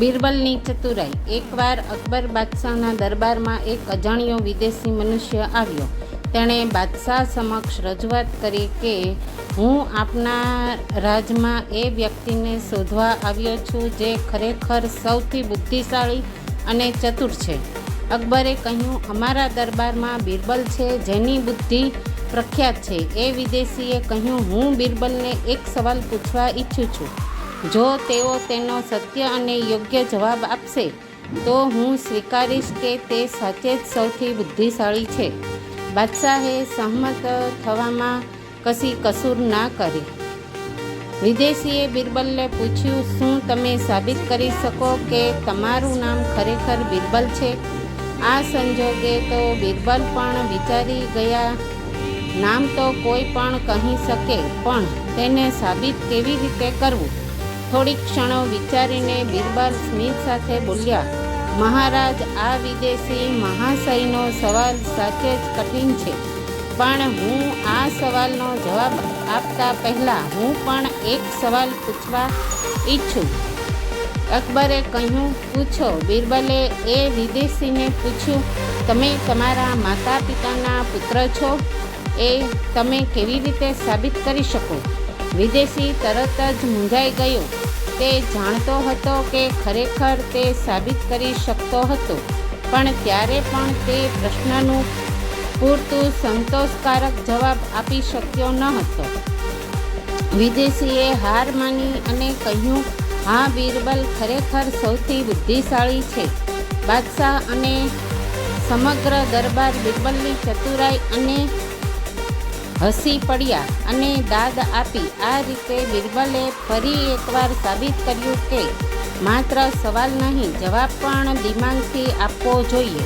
બિરબલની ચતુરાઈ. એકવાર અકબર બાદશાહના દરબારમાં એક અજાણ્યો વિદેશી મનુષ્ય આવ્યો. તેણે બાદશાહ સમક્ષ રજૂઆત કરી કે, હું આપના રાજમાં એ વ્યક્તિને શોધવા આવ્યો છું જે ખરેખર સૌથી બુદ્ધિશાળી અને ચતુર છે. અકબરે કહ્યું, અમારા દરબારમાં બિરબલ છે, જેની બુદ્ધિ પ્રખ્યાત છે. એ વિદેશીએ કહ્યું, હું બિરબલને એક સવાલ પૂછવા ઈચ્છું છું. જો તેઓ તેનો સત્ય અને યોગ્ય જવાબ આપશે, તો હું સ્વીકારીશ કે તે સાચે જ સૌથી બુદ્ધિશાળી છે. બાદશાહે સહમત થવામાં કશી કસૂર ના કરી. વિદેશીએ બિરબલને પૂછ્યું, શું તમે સાબિત કરી શકો કે તમારું નામ ખરેખર બિરબલ છે? આ સંજોગે તો બિરબલ પણ વિચારી ગયા, નામ તો કોઈ પણ કહી શકે, પણ તેને સાબિત કેવી રીતે કરવું? થોડીક ક્ષણો વિચારીને બિરબલ સ્મિત સાથે બોલ્યા, મહારાજ, આ વિદેશી મહાશયનો સવાલ સાચે જ કઠિન છે. પણ હું આ સવાલનો જવાબ આપતા પહેલાં હું પણ એક સવાલ પૂછવા ઈચ્છું. અકબરે કહ્યું, પૂછો, બિરબલે એ વિદેશીને પૂછ્યું, તમે તમારા માતા પિતાના પુત્ર છો? એ તમે કેવી રીતે સાબિત કરી શકો? વિદેશી તરત જ મૂંઝાઈ ગયો. તે જાણતો હતો કે ખરેખર તે સાબિત કરી શકતો હતો, પણ ત્યારે પણ તે પ્રશ્નનું પૂરતું સંતોષકારક જવાબ આપી શક્યો ન હતો. વિદેશીએ હાર માની અને કહ્યું, હા, બિરબલ ખરેખર સૌથી બુદ્ધિશાળી છે. બાદશાહ અને સમગ્ર દરબાર બિરબલની ચતુરાઈ અને હસી પડ્યા અને દાદ આપી. આ રીતે બિરબલે ફરી એકવાર સાબિત કર્યું કે, માત્ર સવાલ નહીં, જવાબ પણ દિમાગથી આપવો જોઈએ.